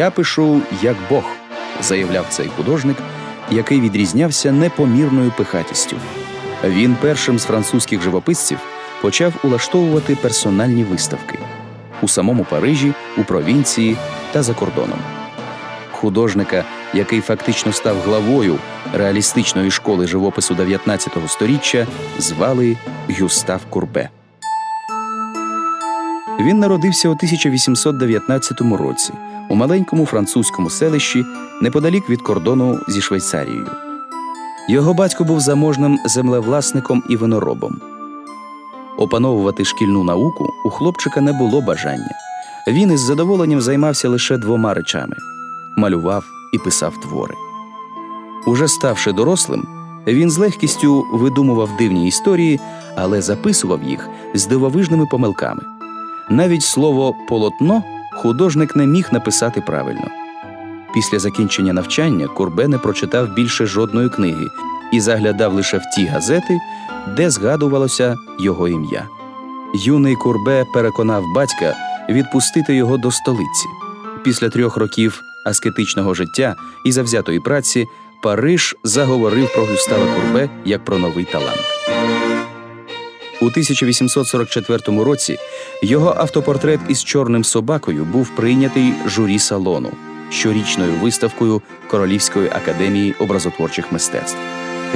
Я пишу як Бог, заявляв цей художник, який відрізнявся непомірною пихатістю. Він першим з французьких живописців почав улаштовувати персональні виставки у самому Парижі, у провінції та за кордоном. Художника, який фактично став главою реалістичної школи живопису 19 століття, звали Гюстав Курбе. Він народився у 1819 році у маленькому французькому селищі неподалік від кордону зі Швейцарією. Його батько був заможним землевласником і виноробом. Опановувати шкільну науку у хлопчика не було бажання. Він із задоволенням займався лише двома речами малював і писав твори. Уже ставши дорослим, він з легкістю видумував дивні історії, але записував їх з дивовижними помилками. Навіть слово полотно художник не міг написати правильно. Після закінчення навчання Курбе не прочитав більше жодної книги і заглядав лише в ті газети, де згадувалося його ім'я. Юний Курбе переконав батька відпустити його до столиці. Після трьох років аскетичного життя і завзятої праці Париж заговорив про Гюстава Курбе як про новий талант. У 1844 році його автопортрет із чорним собакою був прийнятий журі салону щорічною виставкою Королівської академії образотворчих мистецтв.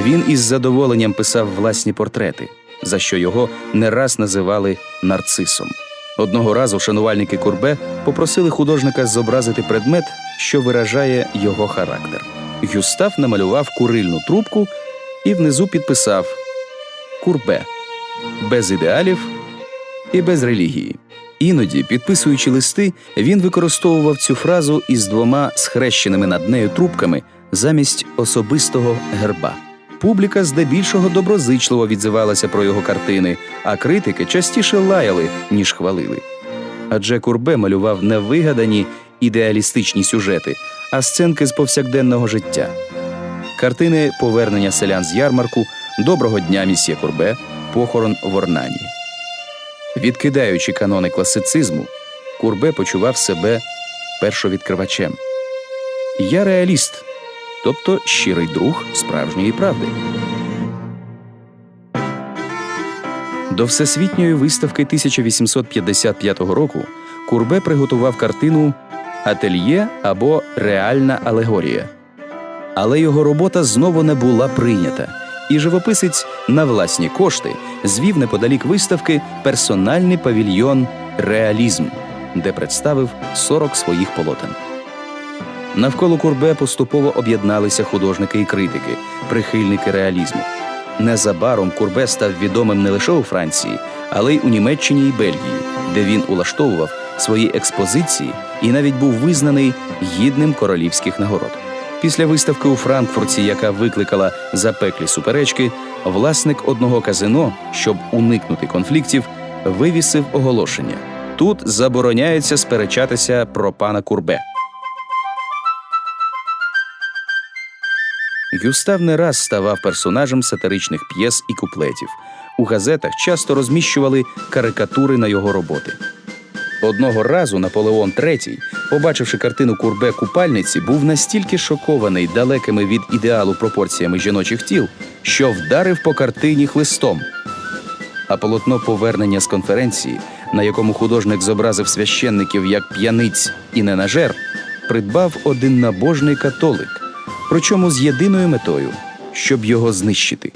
Він із задоволенням писав власні портрети, за що його не раз називали нарцисом. Одного разу шанувальники Курбе попросили художника зобразити предмет, що виражає його характер. Гюстав намалював курильну трубку і внизу підписав Курбе без ідеалів і без релігії. Іноді, підписуючи листи, він використовував цю фразу із двома схрещеними над нею трубками замість особистого герба. Публіка здебільшого доброзичливо відзивалася про його картини, а критики частіше лаяли, ніж хвалили. Адже Курбе малював не вигадані ідеалістичні сюжети, а сценки з повсякденного життя. Картини Повернення селян з ярмарку, Доброго дня, місьє Курбе, Похорон в Орнані. Відкидаючи канони класицизму, Курбе почував себе першовідкривачем. Я реаліст, тобто щирий друг справжньої правди. До всесвітньої виставки 1855 року Курбе приготував картину Ательє або Реальна алегорія. Але його робота знову не була прийнята, і живописець на власні кошти звів неподалік виставки персональний павільйон Реалізм, де представив 40 своїх полотен. Навколо Курбе поступово об'єдналися художники і критики, прихильники реалізму. Незабаром Курбе став відомим не лише у Франції, але й у Німеччині і Бельгії, де він улаштовував свої експозиції і навіть був визнаний гідним королівських нагород. Після виставки у Франкфурті, яка викликала запеклі суперечки, власник одного казино, щоб уникнути конфліктів, вивісив оголошення: тут забороняється сперечатися про пана Курбе. Гюстав не раз ставав персонажем сатиричних п'єс і куплетів. У газетах часто розміщували карикатури на його роботи. Одного разу Наполеон III, побачивши картину Курбе купальниці, був настільки шокований далекими від ідеалу пропорціями жіночих тіл, що вдарив по картині хлистом. А полотно повернення з конференції, на якому художник зобразив священників як п'яниць і ненажер, придбав один набожний католик, причому з єдиною метою, щоб його знищити.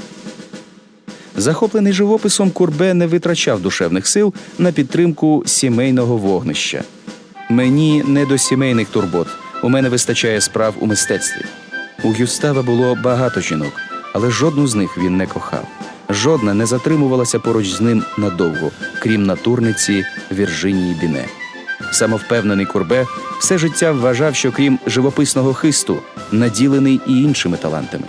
Захоплений живописом, Курбе не витрачав душевних сил на підтримку сімейного вогнища. Мені не до сімейних турбот. У мене вистачає справ у мистецтві. У Гюстава було багато жінок, але жодну з них він не кохав. Жодна не затримувалася поруч з ним надовго, крім натурниці Віржинії Біне. Самовпевнений Курбе все життя вважав, що крім живописного хисту, наділений і іншими талантами.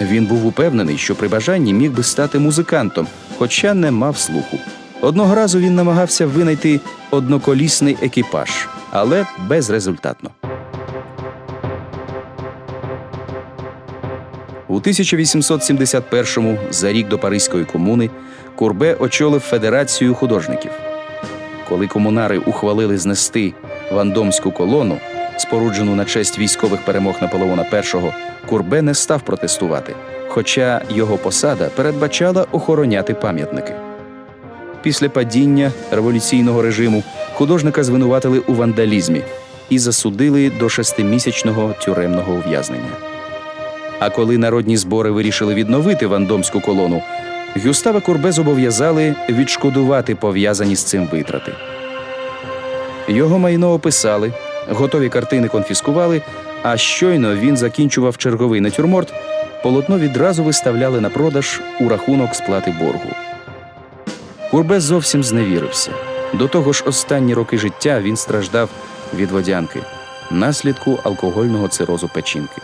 Він був упевнений, що при бажанні міг би стати музикантом, хоча не мав слуху. Одного разу він намагався винайти одноколісний екіпаж, але безрезультатно. У 1871-му, за рік до Паризької комуни, Курбе очолив Федерацію художників. Коли комунари ухвалили знести вандомську колону, споруджену на честь військових перемог Наполеона І, Курбе не став протестувати, хоча його посада передбачала охороняти пам'ятники. Після падіння революційного режиму художника звинуватили у вандалізмі і засудили до шестимісячного тюремного ув'язнення. А коли народні збори вирішили відновити вандомську колону, Гюстава Курбе зобов'язали відшкодувати пов'язані з цим витрати. Його майно описали, готові картини конфіскували, а щойно він закінчував черговий натюрморт, полотно відразу виставляли на продаж у рахунок сплати боргу. Курбе зовсім зневірився. До того ж, останні роки життя він страждав від водянки, наслідку алкогольного цирозу печінки.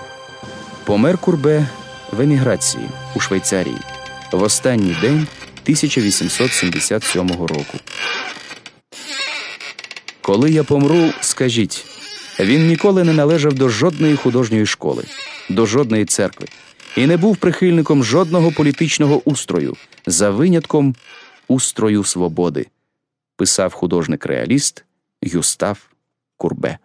Помер Курбе в еміграції у Швейцарії в останній день 1877 року. Коли я помру, скажіть, він ніколи не належав до жодної художньої школи, до жодної церкви і не був прихильником жодного політичного устрою за винятком устрою свободи, писав художник-реаліст Юстав Курбе.